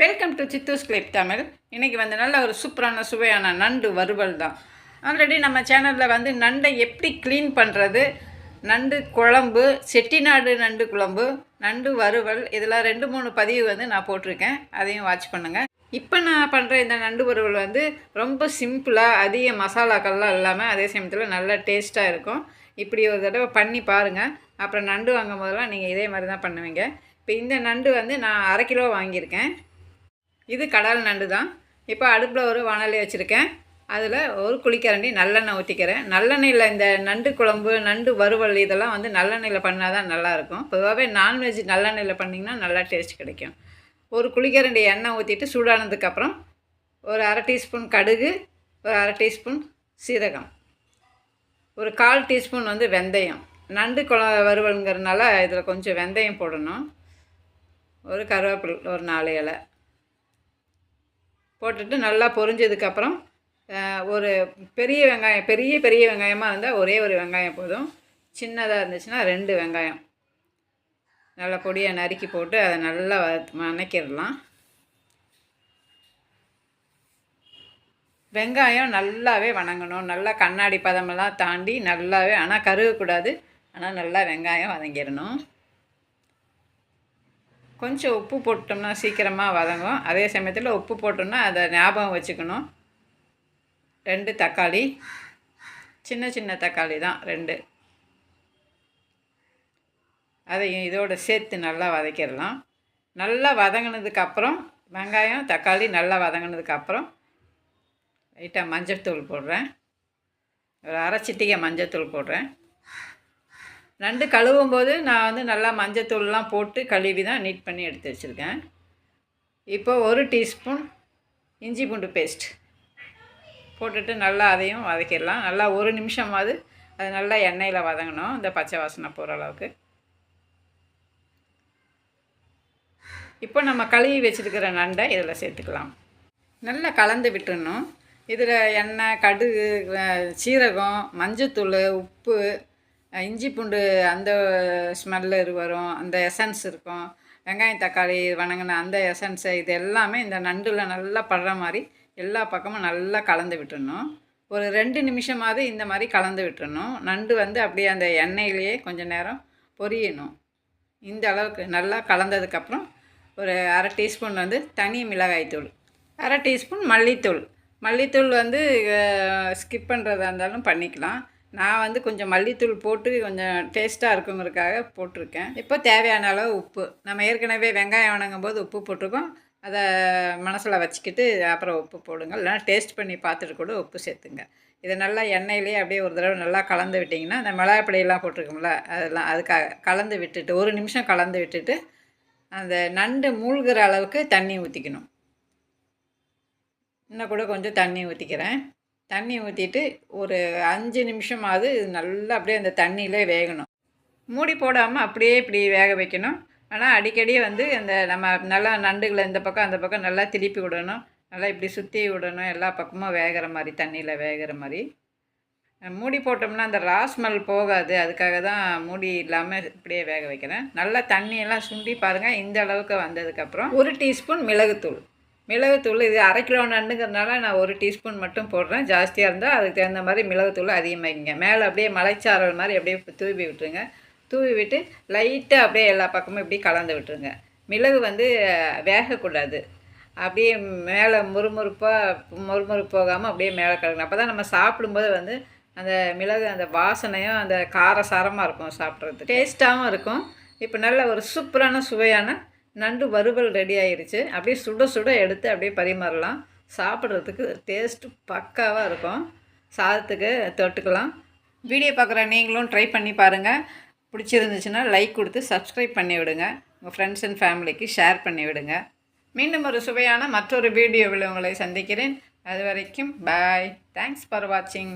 Welcome to Chithu's clip Tamil இன்றைக்கி வந்து நல்ல ஒரு சூப்பரான சுவையான நண்டு வறுவல் தான். ஆல்ரெடி நம்ம சேனலில் வந்து நண்டை எப்படி க்ளீன் பண்ணுறது நண்டு குழம்பு செட்டிநாடு நண்டு குழம்பு நண்டு வறுவல் இதெல்லாம் ரெண்டு மூணு பதிவு வந்து நான் போட்டிருக்கேன். அதையும் வாட்ச் பண்ணுங்கள் இப்போ நான் பண்ணுற இந்த நண்டு வறுவல் வந்து ரொம்ப சிம்பிளாக அதிக மசாலாக்கள்லாம் இல்லாமல் அதே சமயத்தில் நல்லா டேஸ்ட்டாக இருக்கும். இப்படி ஒரு தடவை பண்ணி பாருங்கள் அப்புறம் நண்டு வாங்கும் போதெல்லாம் நீங்கள் இதே மாதிரி தான் பண்ணுவீங்க. இப்போ இந்த நண்டு வந்து நான் அரை கிலோ வாங்கியிருக்கேன். இது கடல் நண்டு தான். இப்போ அடுப்பில் ஒரு வானலி வச்சுருக்கேன். அதில் ஒரு குளிக்கரண்டி நல்லெண்ணெய் ஊற்றிக்கிறேன் நல்லெண்ணெயில் இந்த நண்டு குழம்பு நண்டு வறுவல் இதெல்லாம் வந்து நல்லெண்ணெயில் பண்ணால் தான் நல்லாயிருக்கும் பொதுவாகவே நான்வெஜ் நல்லெண்ணெயில் பண்ணிங்கன்னா நல்லா டேஸ்ட் கிடைக்கும். ஒரு குளிக்கரண்டி எண்ணெய் ஊற்றிட்டு சூடானதுக்கப்புறம் ஒரு அரை டீஸ்பூன் கடுகு ஒரு அரை டீஸ்பூன் சீரகம் ஒரு கால் டீஸ்பூன் வந்து வெந்தயம். நண்டு குழ வறுவலுங்கிறதுனால இதில் கொஞ்சம் வெந்தயம் போடணும். ஒரு கருவேப்பில் ஒரு நாலு இலை. போட்டுட்டு நல்லா பொரிஞ்சதுக்கப்புறம் ஒரு பெரிய வெங்காயம் பெரிய பெரிய வெங்காயமாக இருந்தால் ஒரே ஒரு வெங்காயம் போதும். சின்னதாக இருந்துச்சுன்னா ரெண்டு வெங்காயம். நல்லா பொடியை நறுக்கி போட்டு அதை நல்லா வணக்கிடலாம். வெங்காயம் நல்லாவே வணங்கணும். நல்லா கண்ணாடி பதமெல்லாம் தாண்டி நல்லாவே ஆனால் கருகக்கூடாது. ஆனால் நல்லா வெங்காயம் வதங்கிடணும். கொஞ்சம் உப்பு போட்டோம்னா சீக்கிரமாக வதங்கும். அதே சமயத்தில் உப்பு போட்டோம்னா அதை ஞாபகம் வச்சுக்கணும். ரெண்டு தக்காளி. சின்ன சின்ன தக்காளி தான் ரெண்டு. அதையும் இதோடு சேர்த்து நல்லா வதக்கிடலாம். நல்லா வதங்கினதுக்கப்புறம் வெங்காயம் தக்காளி நல்லா வதங்கினதுக்கப்புறம் லைட்டாக மஞ்சள் தூள் போடுறேன். ஒரு அரை சிட்டிகை மஞ்சள்தூள் போடுறேன். நண்டு கழுவும் போது நான் வந்து நல்லா மஞ்சத்தூள்லாம் போட்டு கழுவி தான் நீட் பண்ணி எடுத்து வச்சுருக்கேன். இப்போ ஒரு டீஸ்பூன் இஞ்சி பூண்டு பேஸ்ட் போட்டுட்டு நல்லா அதையும் வதக்கிடலாம். நல்லா ஒரு நிமிஷமாவது அது நல்லா எண்ணெயில் வதங்கணும். இந்த பச்சை வாசனை போகிற அளவுக்கு. இப்போ நம்ம கழுவி வச்சுருக்கிற நண்டை இதில் சேர்த்துக்கலாம். நல்லா கலந்து விட்டுடணும். இதில் எண்ணெய் கடுகு சீரகம் மஞ்சத்தூள் உப்பு இஞ்சி பூண்டு அந்த ஸ்மெல்லு வரும் அந்த எசன்ஸ் இருக்கும். வெங்காயம் தக்காளி வணங்கின அந்த எசன்ஸு இது எல்லாமே இந்த நண்டில் நல்லா படுற மாதிரி எல்லா பக்கமும் நல்லா கலந்து விட்டுடணும் ஒரு ரெண்டு நிமிஷமாவது இந்த மாதிரி கலந்து விட்டுறணும். நண்டு வந்து அப்படியே அந்த எண்ணெயிலேயே கொஞ்சம் நேரம் பொரியணும். இந்த அளவுக்கு நல்லா கலந்ததுக்கப்புறம் ஒரு அரை டீஸ்பூன் வந்து தனி மிளகாய்த்தூள் அரை டீஸ்பூன் மல்லித்தூள். மல்லித்தூள் வந்து ஸ்கிப் பண்ணுறதா இருந்தாலும் பண்ணிக்கலாம். நான் வந்து கொஞ்சம் மல்லித்தூள் போட்டு கொஞ்சம் டேஸ்ட்டாக இருக்குங்கிறதுக்காக போட்டிருக்கேன். இப்போ தேவையான அளவு உப்பு? நம்ம ஏற்கனவே வெங்காயம் வணங்கும் போது உப்பு போட்டிருக்கோம். அதை மனசில் வச்சுக்கிட்டு அப்புறம் உப்பு போடுங்க. இல்லைனா டேஸ்ட் பண்ணி பார்த்துட்டு கூட உப்பு சேர்த்துங்க. இதை நல்லா எண்ணெயிலேயே அப்படியே ஒரு தடவை நல்லா கலந்து விட்டிங்கன்னா அந்த மிளகாப்பொடியெல்லாம் போட்டிருக்கோம்ல அதெல்லாம் அதுக்காக கலந்து விட்டுட்டு ஒரு நிமிஷம் கலந்து விட்டுட்டு அந்த நண்டு மூழ்கிற அளவுக்கு தண்ணி ஊற்றிக்கணும் இன்னும் கூட கொஞ்சம் தண்ணி ஊற்றிக்கிறேன் தண்ணி ஊற்றிட்டு ஒரு அஞ்சு நிமிஷமாவது நல்லா அப்படியே அந்த தண்ணியிலே வேகணும். மூடி போடாமல் அப்படியே இப்படி வேக வைக்கணும். ஆனால் அடிக்கடி வந்து அந்த நம்ம நல்லா நண்டுகளை இந்த பக்கம் அந்த பக்கம் நல்லா திருப்பி விடணும். நல்லா இப்படி சுற்றி விடணும். எல்லா பக்கமும் வேகிற மாதிரி தண்ணியில் வேகிற மாதிரி. மூடி போட்டோம்னா அந்த ராஸ்மல் போகாது. அதுக்காக தான் மூடி இல்லாமல் இப்படியே வேக வைக்கிறேன். நல்லா தண்ணியெல்லாம் சுண்டி பாருங்கள் இந்த அளவுக்கு வந்ததுக்கப்புறம் ஒரு டீஸ்பூன் மிளகுத்தூள். மிளகுத்தூள் இது அரை கிலோ நண்டுங்கிறதுனால நான் ஒரு டீஸ்பூன் மட்டும் போடுறேன். ஜாஸ்தியாக இருந்தால் அதுக்கு தகுந்த மாதிரி மிளகுத்தூள் அதிகமாகிங்க மேலே அப்படியே மலைச்சாரல் மாதிரி அப்படியே தூவி விட்டுருங்க. தூவி விட்டு லைட்டாக அப்படியே எல்லா பக்கமும் இப்படி கலந்து விட்டுருங்க. மிளகு வந்து வேகக்கூடாது. அப்படியே மேலே முறுமுறுப்பாக முறுமுறுப்பு போகாமல் அப்படியே மேலே கலக்கணும் அப்போ தான் நம்ம சாப்பிடும்போது வந்து அந்த மிளகு அந்த வாசனையும் அந்த காரசாரமாக இருக்கும் சாப்பிட்றதுக்கு. டேஸ்ட்டாகவும் இருக்கும். இப்போ நல்ல ஒரு சூப்பரான சுவையான நண்டு வறுவல் ரெடி ஆயிடுச்சு அப்படியே சுட சுட எடுத்து அப்படியே பரிமாறலாம். சாப்பிட்றதுக்கு டேஸ்ட்டு பக்காவாக இருக்கும். சாதத்துக்கு தொட்டுக்கலாம். வீடியோ பார்க்குற நீங்களும் ட்ரை பண்ணி பாருங்கள் பிடிச்சிருந்துச்சுன்னா லைக் கொடுத்து சப்ஸ்கிரைப் பண்ணி விடுங்க. உங்கள் ஃப்ரெண்ட்ஸ் அண்ட் ஃபேமிலிக்கு ஷேர் பண்ணி விடுங்க. மீண்டும் ஒரு சுவையான மற்றொரு வீடியோவில் உங்களை சந்திக்கிறேன். அது வரைக்கும் பாய் தேங்க்ஸ் ஃபார் வாட்சிங்